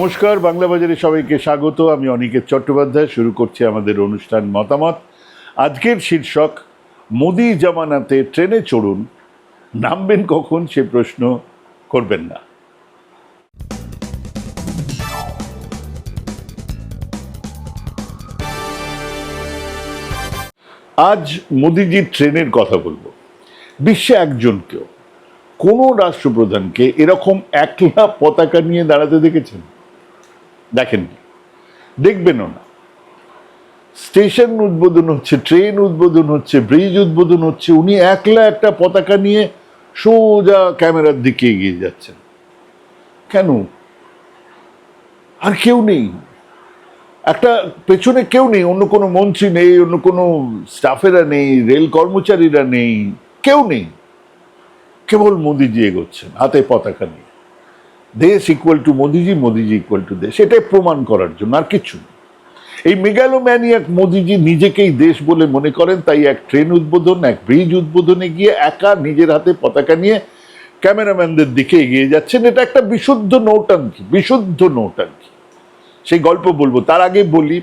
নমস্কার, বাংলা বাজারে সবাইকে স্বাগত। আমি অনিকেত চট্টোপাধ্যায়, শুরু করছি আমাদের অনুষ্ঠান মতামত। আজকের শীর্ষক, মোদি জামানাতে ট্রেনে চড়ুন, নামবেন কখন সে প্রশ্ন করবেন না। আজ মোদিজির ট্রেনের কথা বলব। বিশ্বে একজনকেও। কোনো রাষ্ট্রপ্রধানকে এরকম একলা পতাকা নিয়ে দাঁড়াতে দেখেছেন? দেখেননি দেখবেনও না। স্টেশন উদ্বোধন হচ্ছে, ট্রেন উদ্বোধন হচ্ছে, ব্রিজ উদ্বোধন হচ্ছে, উনি একলা একটা পতাকা নিয়ে সোজা ক্যামেরার দিকে এগিয়ে যাচ্ছেন। কেন? আর কেউ নেই। একটা পেছনে কেউ নেই, অন্য কোনো মন্ত্রী নেই, অন্য কোনো স্টাফেরা নেই, রেল কর্মচারীরা নেই, কেউ নেই। কেবল মোদিজি এগোচ্ছেন, হাতে পতাকা নিয়ে। দেশ equal to Modiji Modiji equal to দেশ। এটাই প্রমাণ করার জন্য, আর কিছু। এই মেগালোম্যানিয়াক মোদিজি নিজেকেই দেশ বলে মনে করেন, তাই এক ট্রেন উদ্বোধন, এক ব্রিজ উদ্বোধনে গিয়ে একা নিজের হাতে পতাকা নিয়ে ক্যামেরাম্যানদের দিকে এগিয়ে যাচ্ছেন। এটা একটা বিশুদ্ধ নৌটাঙ্কি বিশুদ্ধ নৌটাঙ্কি সেই গল্প বলব, তার আগে বলি,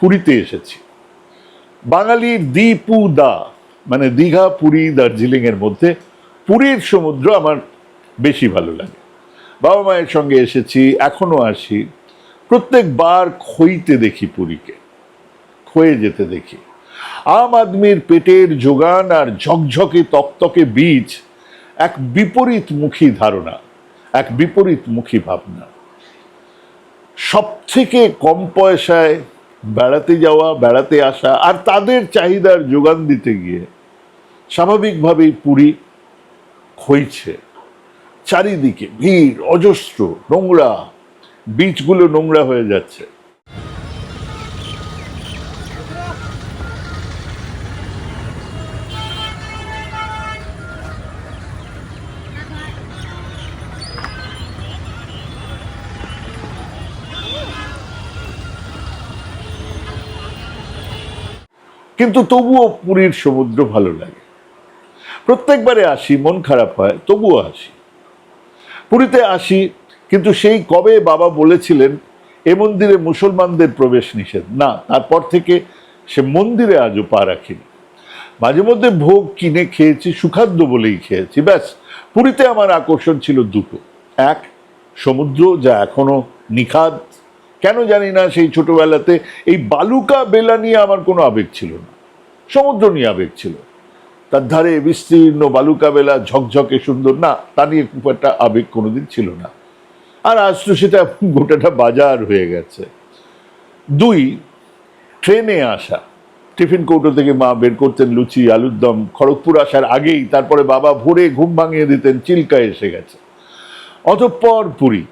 পুরীতে এসেছি। বাঙালির দীপু দা মানে দীঘা, পুরী দার্জিলিং এর মধ্যে, পুরীর সমুদ্র আমার বেশি ভালো লাগে। বাবা মায়ের সঙ্গে এসেছি, এখনও আসি। প্রত্যেকবার খইতে দেখি পুরীকে ক্ষয়ে যেতে দেখি। আম আদমির পেটের যোগান আর ঝকঝকে তকতকে বীজ, এক বিপরীতমুখী ধারণা, এক বিপরীতমুখী ভাবনা। সব থেকে কম পয়সায় বেড়াতে যাওয়া, বেড়াতে আসা আর তাদের চাহিদার যোগান দিতে গিয়ে স্বাভাবিকভাবেই পুরী ক্ষইছে চারিদিকে ভিড়, অজস্র, নোংরা, বীজগুলো নোংরা হয়ে যাচ্ছে। কিন্তু তবুও পুরীর সমুদ্র ভালো লাগে। প্রত্যেকবারে আসি, মন খারাপ হয়, তবুও আসি। পুরীতে আসি, কিন্তু সেই কবে বাবা বলেছিলেন, এ মন্দিরে মুসলমানদের প্রবেশ নিষেধ। না, তারপর থেকে সে মন্দিরে আজও পা রাখিনি। মাঝে মধ্যে ভোগ কিনে খেয়েছি, সুখাদ্য বলেই খেয়েছি। ব্যাস, পুরীতে আমার আকর্ষণ ছিল দুটো। এক, সমুদ্র, যা এখনও নিখাদ। কেন জানি না, সেই ছোটবেলাতে এই বালুকা বেলা নিয়ে আমার কোনো আবেগ ছিল না। সমুদ্র নিয়ে আবেগ ছিল। তার ধারে বিস্তীর্ণ বালুকা বেলা ঝকঝকে সুন্দর। না, তা নিয়ে খুব একটা আবেগ কোনোদিন ছিল না। আর আজ তো সেটা গোটাটা বাজার হয়ে গেছে। দুই, ট্রেনে আসা। টিফিন কৌটো থেকে মা বের করতেন লুচি, আলুর দম। খড়গপুর আসার আগেই তারপরে বাবা ভোরে ঘুম ভাঙিয়ে দিতেন, চিল্কা এসে গেছে। অতঃপর পুরী।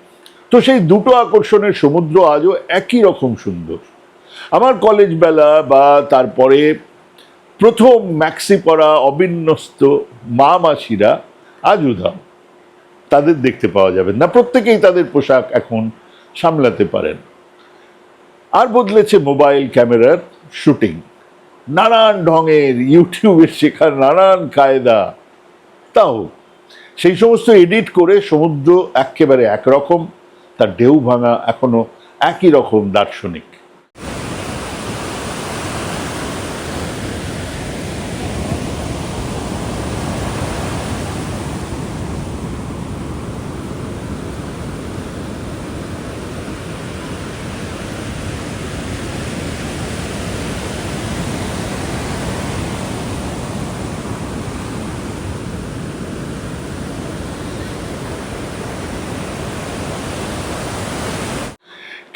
তো সেই দুটো আকর্ষণের সমুদ্র আজও একই রকম সুন্দর। আমার কলেজ বেলা বা তারপরে প্রথম ম্যাক্সি পরা অবিন্যস্ত মা মাসিরা আজ উধাও। তাদের দেখতে পাওয়া যাবে না। প্রত্যেকেই তাদের পোশাক এখন সামলাতে পারেন। আর বদলেছে মোবাইল ক্যামেরার শুটিং। নানান ঢঙের ইউটিউবে শেখার নানান কায়দা। তাও সেই সমস্ত এডিট করে সমুদ্র একেবারে একরকম, তার ঢেউ ভাঙা এখনও একই রকম দার্শনিক।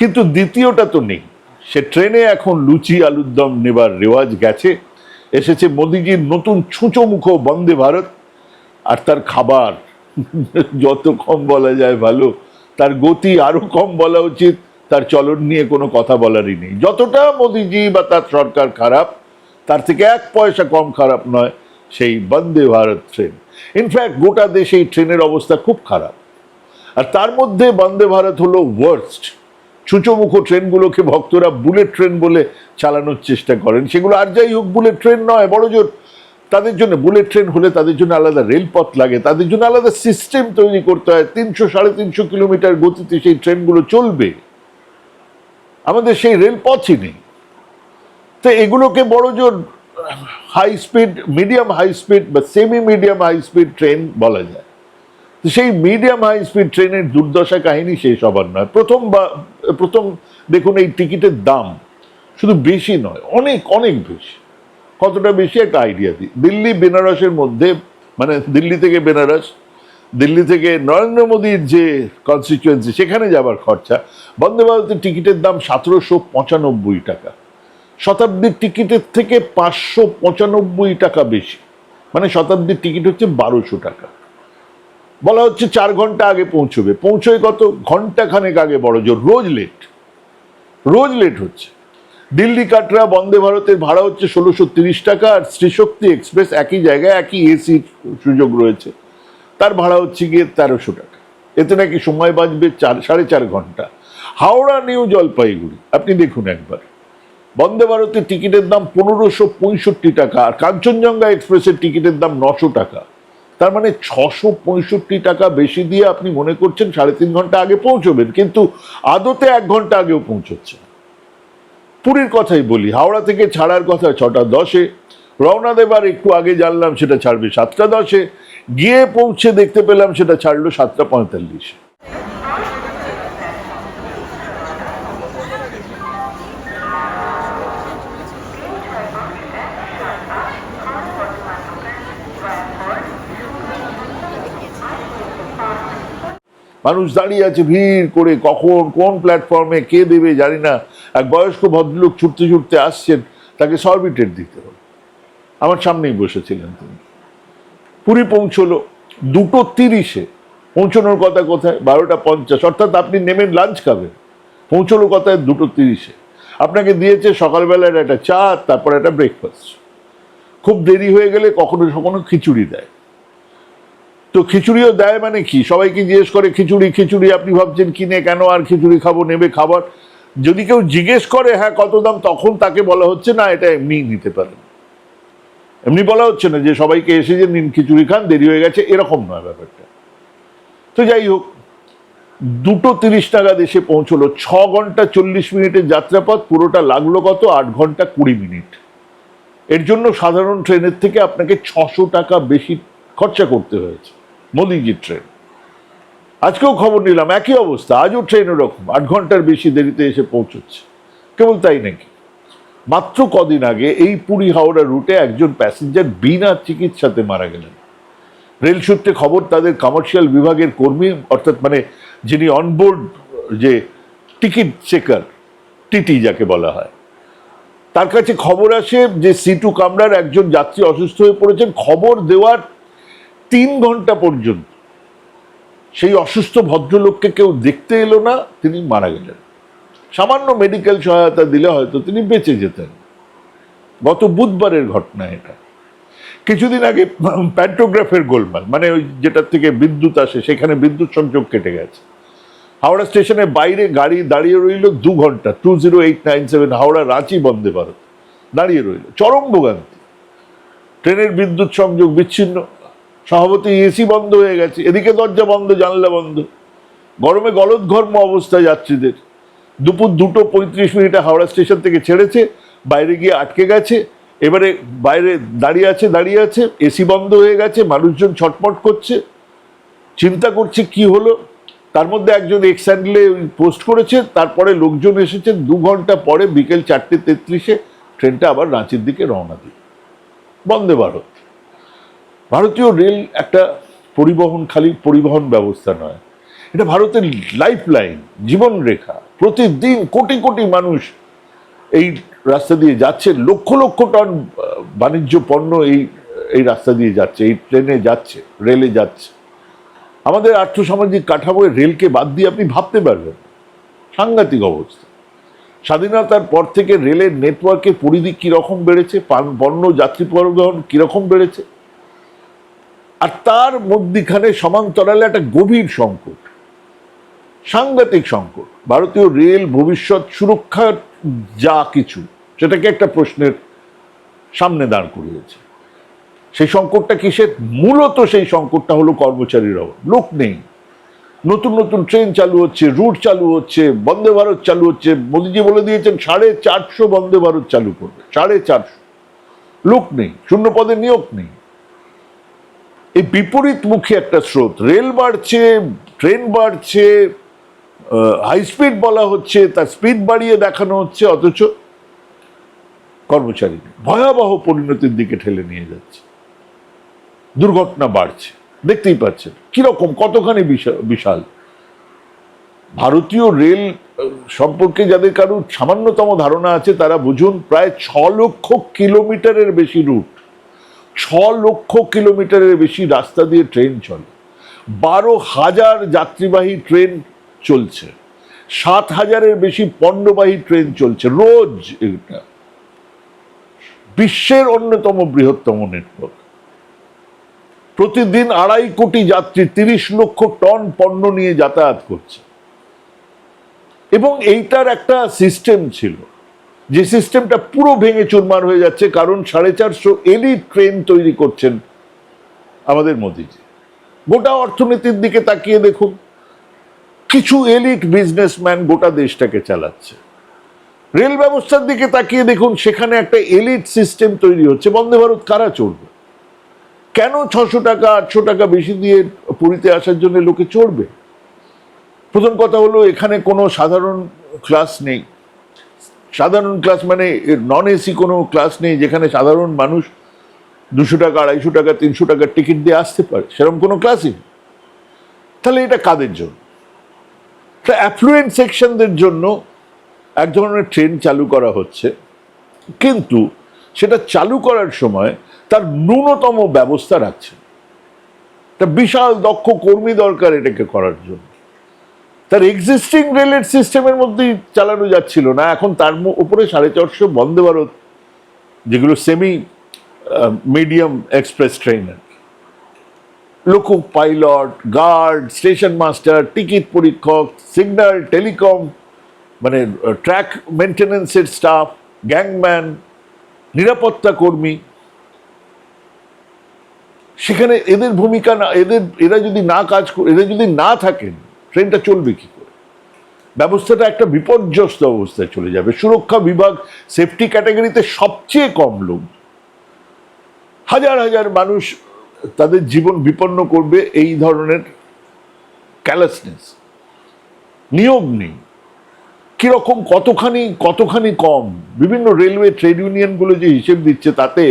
কিন্তু দ্বিতীয়টা তো নেই। সে ট্রেনে এখন লুচি আলুর দম নেবার রেওয়াজ গেছে। এসেছে মোদিজির নতুন ছুঁচোমুখো বন্দে ভারত। আর তার খাবার, যত কম বলা যায় ভালো, তার গতি আরও কম বলা উচিত, তার চলন নিয়ে কোনো কথা বলারই নেই। যতটা মোদিজি বা তার সরকার খারাপ, তার থেকে এক পয়সা কম খারাপ নয় সেই বন্দে ভারত ট্রেন। ইনফ্যাক্ট গোটা দেশে এই ট্রেনের অবস্থা খুব খারাপ। আর তার মধ্যে বন্দে ভারত হলো ওয়ার্স্ট ছুঁচোমুখো ট্রেনগুলোকে ভক্তরা বুলেট ট্রেন বলে চালানোর চেষ্টা করেন। সেগুলো আর যাই হোক, বুলেট ট্রেন নয়, বড় জোর। তাদের জন্য বুলেট ট্রেন হলে তাদের জন্য আলাদা রেলপথ লাগে, তাদের জন্য আলাদা সিস্টেম তৈরি করতে হয়। তিনশো সাড়ে তিনশো কিলোমিটার গতিতে সেই ট্রেনগুলো চলবে। আমাদের সেই রেলপথই নেই। তো এগুলোকে বড় জোর high speed medium high speed বা semi medium high speed train বলা যায়। সেই মিডিয়াম হাই স্পিড ট্রেনের দুর্দশা কাহিনী শেষ হবার নয়। প্রথম বা, প্রথম দেখুন এই টিকিটের দাম শুধু বেশি নয়, অনেক অনেক বেশি। কতটা বেশি একটা আইডিয়া দিই দিল্লি, বেনারসের মধ্যে মানে দিল্লি থেকে বেনারস, দিল্লি থেকে নরেন্দ্র মোদীর যে কনস্টিচুয়েন্সি সেখানে যাবার খরচা, বন্দে ভারতের টিকিটের দাম সতেরোশো পঁচানব্বই টাকা। শতাব্দীর টিকিটের থেকে পাঁচশো পঁচানব্বই টাকা বেশি। মানে শতাব্দীর টিকিট হচ্ছে বারোশো টাকা। বলা হচ্ছে চার ঘণ্টা আগে পৌঁছবে। পৌঁছয় কত? ঘণ্টা খানেক আগে, বড় জোর। রোজ লেট। রোজ লেট হচ্ছে। দিল্লি কাটরা, বন্দে ভারতের ভাড়া হচ্ছে ষোলোশো তিরিশ টাকা, আর শ্রীশক্তি এক্সপ্রেস একই জায়গায় একই এসি সুযোগ রয়েছে। তার ভাড়া হচ্ছে গিয়ে তেরোশো টাকা। এতে নাকি সময় বাঁচবে চার, সাড়ে চার ঘণ্টা। হাওড়া, নিউ জলপাইগুড়ি। আপনি দেখুন একবার। বন্দে ভারতের টিকিটের দাম পনেরোশো পঁয়ষট্টি টাকা, আর কাঞ্চনজঙ্ঘা এক্সপ্রেসের টিকিটের দাম নশো টাকা। তার মানে ছশো পঁয়ষট্টি টাকা বেশি দিয়ে আপনি মনে করছেন সাড়ে তিন ঘণ্টা আগে পৌঁছবেন, কিন্তু আদতে এক ঘণ্টা আগেও পৌঁছচ্ছে পুরীর কথাই বলি, হাওড়া থেকে ছাড়ার কথা ছটা দশে, রওনা দেবার একটু আগে জানলাম সেটা ছাড়বে সাতটা দশে, গিয়ে পৌঁছে দেখতে পেলাম সেটা ছাড়লো সাতটা পঁয়তাল্লিশে। মানুষ দাঁড়িয়ে আছে ভিড় করে কখন কোন প্ল্যাটফর্মে কে দেবে জানি না। এক বয়স্ক ভদ্রলোক ছুটতে ছুটতে আসছেন, তাকে সরবিটের দিতে হবে আমার সামনেই বসেছিলেন তিনি। পুরী পৌঁছলো দুটো তিরিশে। পৌঁছানোর কথা কোথায়? বারোটা পঞ্চাশ। অর্থাৎ আপনি নেমেন লাঞ্চ খাবেন। পৌঁছলো কথায় দুটো তিরিশে। আপনাকে দিয়েছে সকালবেলার একটা চা, তারপর একটা ব্রেকফাস্ট খুব দেরি হয়ে গেলে কখনো কখনো খিচুড়ি দেয়। তো খিচুড়িও দেয় মানে কি? সবাইকে জিজ্ঞেস করে, খিচুড়ি খিচুড়ি, আপনি ভাবছেন কিনে কেন আর খিচুড়ি খাব, নেবে খাবার? যদি কেউ জিজ্ঞেস করে হ্যাঁ কত দাম? তখন তাকে বলা হচ্ছে, না, এটা এমনি নিতে পারেন। এমনি বলা হচ্ছে না যে সবাইকে এসে যে, নিন, খিচুড়ি খান, দেরি হয়ে গেছে। এরকম নয় ব্যাপারটা। তো যাই হোক, দুটো তিরিশ টাকা দেশে পৌঁছলো। ছ ঘণ্টা চল্লিশ মিনিটের যাত্রাপথ, পুরোটা লাগল কত? আট ঘণ্টা কুড়ি মিনিট। এর জন্য সাধারণ ট্রেনের থেকে আপনাকে ছশো টাকা বেশি খরচা করতে হয়েছে। মোদিজির ট্রেন আজকেও খবর নিলাম, একই অবস্থা। আজও ট্রেন ওরকম আট ঘণ্টার বেশি দেরিতে এসে পৌঁছচ্ছে। কেবল তাই নাকি? মাত্র কদিন আগে এই পুরী হাওড়া রুটে একজন প্যাসেঞ্জার বিনা চিকিৎসাতে মারা গেলেন। রেল সূত্রে খবর, তাদের কমার্শিয়াল বিভাগের কর্মী, অর্থাৎ মানে যিনি অনবোর্ড যে টিকিট চেকার টিটি যাকে বলা হয়। তার কাছে খবর আসে যে সিটু কামরার একজন যাত্রী অসুস্থ হয়ে পড়েছেন। খবর দেওয়ার তিন ঘণ্টা পর্যন্ত। সেই অসুস্থ ভদ্রলোককে কেউ দেখতে এলো না, তিনি মারা গেলেন। সামান্য মেডিকেল সহায়তা দিলে হয়তো তিনি বেঁচে যেতেন। গত বুধবারের ঘটনা এটা। কিছুদিন আগে প্যান্টোগ্রাফের গোলমাল মানে ওই যেটার থেকে বিদ্যুৎ আসে, সেখানে বিদ্যুৎ সংযোগ কেটে গেছে। হাওড়া স্টেশনের বাইরে গাড়ি দাঁড়িয়ে রইল দু ঘণ্টা two zero eight nine seven Howrah Ranchi Vande Bharat. দাঁড়িয়ে রইল, চরম ভোগান্তি। ট্রেনের বিদ্যুৎ সংযোগ বিচ্ছিন্ন। সভাপতি এসি বন্ধ হয়ে গেছে, এদিকে দরজা বন্ধ, জানলা বন্ধ। গরমে গলদঘর্ম অবস্থা যাত্রীদের। দুপুর দুটো পঁয়ত্রিশ মিনিটে হাওড়া স্টেশন থেকে ছেড়েছে, বাইরে গিয়ে আটকে গেছে, এবারে বাইরে দাঁড়িয়ে আছে দাঁড়িয়ে আছে, এসি বন্ধ হয়ে গেছে, মানুষজন ছটপট করছে। চিন্তা করছে কি হলো? তার মধ্যে একজন এক্স হ্যান্ডেলে পোস্ট করেছে, তারপরে লোকজন এসেছেন দু ঘণ্টা পরে বিকেল চারটে তেত্রিশে ট্রেনটা আবার রাঁচির দিকে রওনা দিল। বন্দে ভারত। ভারতীয় রেল একটা পরিবহন, খালি পরিবহন ব্যবস্থা নয়। এটা ভারতের লাইফ লাইন জীবনরেখা। প্রতিদিন কোটি কোটি মানুষ এই রাস্তা দিয়ে যাচ্ছে। লক্ষ লক্ষ টন বাণিজ্য পণ্য এই এই রাস্তা দিয়ে যাচ্ছে, এই ট্রেনে যাচ্ছে, রেলে যাচ্ছে। আমাদের আর্থসামাজিক কাঠামোয় রেলকে বাদ দিয়ে আপনি ভাবতে পারবেন সাংঘাতিক অবস্থা। স্বাধীনতার পর থেকে রেলের নেটওয়ার্কের পরিধি কীরকম বেড়েছে পণ্য, যাত্রী পরিবহন কীরকম বেড়েছে আর তার মধ্যিখানে সমান্তরালে একটা গভীর সংকট, সাংঘাতিক সংকট। ভারতীয় রেল ভবিষ্যৎ সুরক্ষার যা কিছু, সেটাকে একটা প্রশ্নের সামনে দাঁড় করিয়েছে। সেই সংকটটা কিসের? মূলত সেই সংকটটা হলো কর্মচারীর অভাব। লোক নেই। নতুন নতুন ট্রেন চালু হচ্ছে, রুট চালু হচ্ছে, বন্দে ভারত চালু হচ্ছে। মোদিজি বলে দিয়েছেন, সাড়ে চারশো বন্দে ভারত চালু করবে, সাড়ে চারশো। লোক নেই শূন্য পদে নিয়োগ নেই। এই বিপরীতমুখী একটা স্রোত। রেল বাড়ছে, ট্রেন বাড়ছে হাই স্পিড বলা হচ্ছে, তার স্পিড বাড়িয়ে দেখানো হচ্ছে, অথচ কর্মচারী ভয়াবহ পরিণতির দিকে ঠেলে নিয়ে যাচ্ছে। দুর্ঘটনা বাড়ছে, দেখতেই পাচ্ছেন। কীরকম, কতখানি বিশা- বিশাল। ভারতীয় রেল সম্পর্কে যাদের কারোর সামান্যতম ধারণা আছে, তারা বুঝুন, প্রায় ছ লক্ষ কিলোমিটারের বেশি রুট ছ লক্ষ কিলোমিটারের বেশি রাস্তা দিয়ে ট্রেন চলে। বারো হাজার যাত্রীবাহী ট্রেন চলছে। সাত হাজারের বেশি পণ্যবাহী ট্রেন চলছে। রোজ এটা। বিশ্বের অন্যতম বৃহত্তম নেটওয়ার্ক প্রতিদিন আড়াই কোটি যাত্রী তিরিশ লক্ষ টন পণ্য নিয়ে যাতায়াত করছে। এবং এইটার একটা সিস্টেম ছিল। যে সিস্টেমটা পুরো ভেঙে চুরমার হয়ে যাচ্ছে, কারণ সাড়ে চারশো এলিট ট্রেন তৈরি করছেন আমাদের মোদিজি। গোটা অর্থনীতির দিকে তাকিয়ে দেখুন, কিছু এলিট বিজনেসম্যান গোটা দেশটাকে চালাচ্ছে। রেল ব্যবস্থার দিকে তাকিয়ে দেখুন, সেখানে একটা এলিট সিস্টেম তৈরি হচ্ছে। বন্দে ভারত কারা চড়বে? কেন ছশো টাকা, আটশো টাকা বেশি দিয়ে পুরীতে আসার জন্য লোকে চড়বে? প্রথম কথা হলো, এখানে কোনো সাধারণ ক্লাস নেই। সাধারণ ক্লাস মানে নন এসি কোনো ক্লাস নেই যেখানে সাধারণ মানুষ দুশো টাকা, আড়াইশো টাকা, তিনশো টাকার টিকিট দিয়ে আসতে পারে। সেরকম কোনো ক্লাসই তাহলে এটা কাদের জন্য? তা অ্যাফ্লুয়েন্ট সেকশনদের জন্য এক ধরনের ট্রেন চালু করা হচ্ছে। কিন্তু সেটা চালু করার সময় তার ন্যূনতম ব্যবস্থা রাখছে। তা বিশাল দক্ষ কর্মী দরকার এটাকে করার জন্য। তার এক্সিস্টিং রেলের সিস্টেমের মধ্যেই চালানো যাচ্ছিল না। এখন তার উপরে সাড়ে চারশো বন্দে ভারত, যেগুলো semi medium express trainer loco pilot guard station master ticket পরীক্ষক সিগন্যাল টেলিকম মানে ট্র্যাক মেনটেন্যান্সের স্টাফ গ্যাংম্যান নিরাপত্তা কর্মী। সেখানে এদের ভূমিকা না এদের এরা যদি না কাজ এরা যদি না থাকেন ট্রেনটা চলবে কি করে? ব্যবস্থাটা একটা বিপর্যস্ত অবস্থায় চলে যাবে। সুরক্ষা বিভাগ সেফটি ক্যাটাগরিতে সবচেয়ে কম লোক। হাজার হাজার মানুষ তাদের জীবন বিপন্ন করবে এই ধরনের ক্যালাসনেস নিয়োগ নেই। কীরকম কতখানি কতখানি কম? বিভিন্ন রেলওয়ে ট্রেড ইউনিয়নগুলো যে হিসেব দিচ্ছে তাতে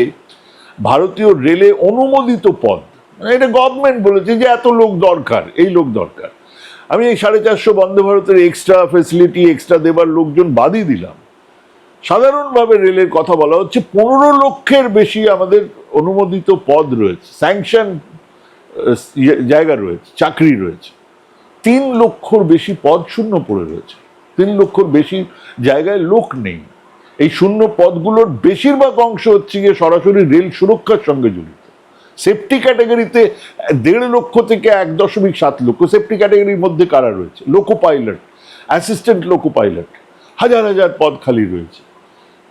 ভারতীয় রেলে অনুমোদিত পদ মানে এটা গভর্নমেন্ট বলেছে যে এত লোক দরকার, এই লোক দরকার। আমি এই সাড়ে চারশো বন্দে ভারতের এক্সট্রা ফেসিলিটি এক্সট্রা দেবার লোকজন বাদই দিলাম। সাধারণভাবে রেলের কথা বলা হচ্ছে, পনেরো লক্ষের বেশি আমাদের অনুমোদিত পদ রয়েছে স্যাংশন জায়গা রয়েছে, চাকরি রয়েছে। তিন লক্ষর বেশি পদ শূন্য পড়ে রয়েছে। তিন লক্ষর বেশি জায়গায় লোক নেই। এই শূন্য পদগুলোর বেশিরভাগ অংশ হচ্ছে গিয়ে সরাসরি রেল সুরক্ষার সঙ্গে জড়িত। সেফটি ক্যাটাগরিতে দেড় লক্ষ থেকে এক দশমিক সাত লক্ষ। সেফটি ক্যাটাগরির মধ্যে কারা রয়েছে? Loco pilot assistant loco pilot হাজার হাজার পদ খালি রয়েছে।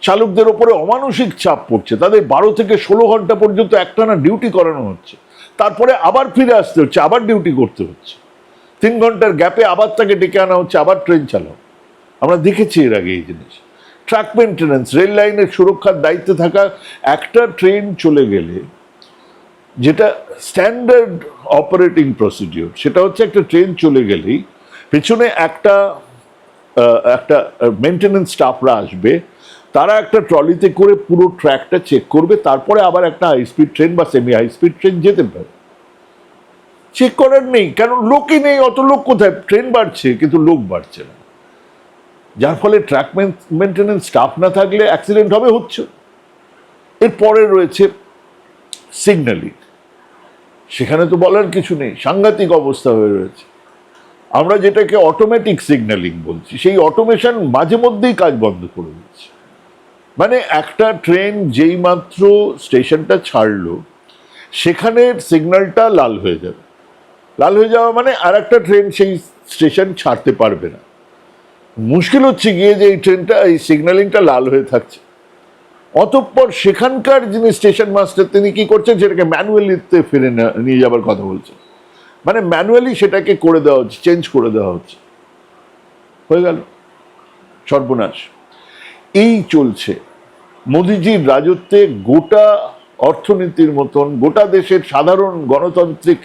চালকদের ওপরে অমানসিক চাপ পড়ছে। তাদের বারো থেকে ষোলো ঘণ্টা পর্যন্ত একটানা ডিউটি করানো হচ্ছে। তারপরে আবার ফিরে আসতে হচ্ছে, আবার ডিউটি করতে হচ্ছে। তিন ঘণ্টার গ্যাপে আবার তাকে ডেকে আনা হচ্ছে, আবার ট্রেন চালাও। আমরা দেখেছি এর আগে এই জিনিস। ট্র্যাক মেনটেন্যান্স রেল লাইনের সুরক্ষার দায়িত্বে থাকা একটা ট্রেন চলে গেলে যেটা স্ট্যান্ডার্ড অপারেটিং প্রসিডিওর সেটা হচ্ছে একটা ট্রেন চলে গেলেই পেছনে একটা একটা মেনটেন্যান্স স্টাফরা আসবে, তারা একটা ট্রলিতে করে পুরো ট্র্যাকটা চেক করবে, তারপরে আবার একটা হাই স্পিড ট্রেন বা সেমি হাই স্পিড ট্রেন যেতে পারে। চেক করার নেই, কারণ লোকই নেই, অত লোক কোথায়? ট্রেন বাড়ছে, কিন্তু লোক বাড়ছে না। যার ফলে ট্র্যাক মেনটেন্যান্স স্টাফ না থাকলে অ্যাক্সিডেন্ট হবে হচ্ছে। এরপরে রয়েছে সিগন্যালিং সেখানে তো বলার কিছু নেই, সাংঘাতিক অবস্থা হয়ে রয়েছে। আমরা যেটাকে অটোমেটিক সিগন্যালিং বলছি, সেই অটোমেশন মাঝে মধ্যেই কাজ বন্ধ করে দিচ্ছে। মানে একটা ট্রেন যেই মাত্র স্টেশনটা ছাড়লো সেখানে সিগন্যালটা লাল হয়ে যাবে। লাল হয়ে যাওয়া মানে আর একটা ট্রেন সেই স্টেশন ছাড়তে পারবে না। মুশকিল হচ্ছে গিয়ে যে এই ট্রেনটা এই সিগন্যালিংটা লাল হয়ে থাকছে। অতঃপর সেখানকার যিনি স্টেশন মাস্টার, তিনি কি করছেন? সেটাকে ম্যানুয়ালিতে ফিরে নিয়ে যাবার কথা বলছেন। মানে ম্যানুয়ালি সেটাকে করে দেওয়া হচ্ছে, চেঞ্জ করে দেওয়া হচ্ছে। হয়ে গেল। সর্বনাশ। এই চলছে। মোদিজির রাজত্বে গোটা অর্থনীতির মতন, গোটা দেশের সাধারণ গণতান্ত্রিক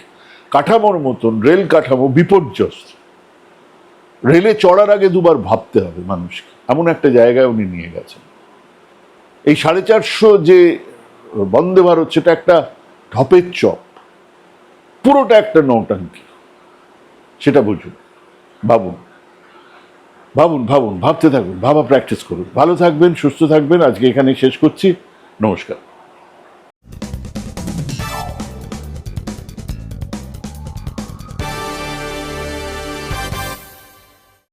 কাঠামোর মতন, রেল কাঠামো বিপর্যস্ত। রেলে চড়ার আগে দুবার ভাবতে হবে মানুষকে। এমন একটা জায়গায় উনি নিয়ে গেছেন। এই সাড়ে চারশো যে বন্দে ভারত, সেটা একটা ঢপের চপ। পুরোটা একটা নৌটাঙ্কি। সেটা বুঝুন। ভাবুন। ভাবুন ভাবুন, ভাবতে থাকুন। ভাবা প্র্যাকটিস করুন। ভালো থাকবেন, সুস্থ থাকবেন। আজকে এখানে শেষ করছি। নমস্কার।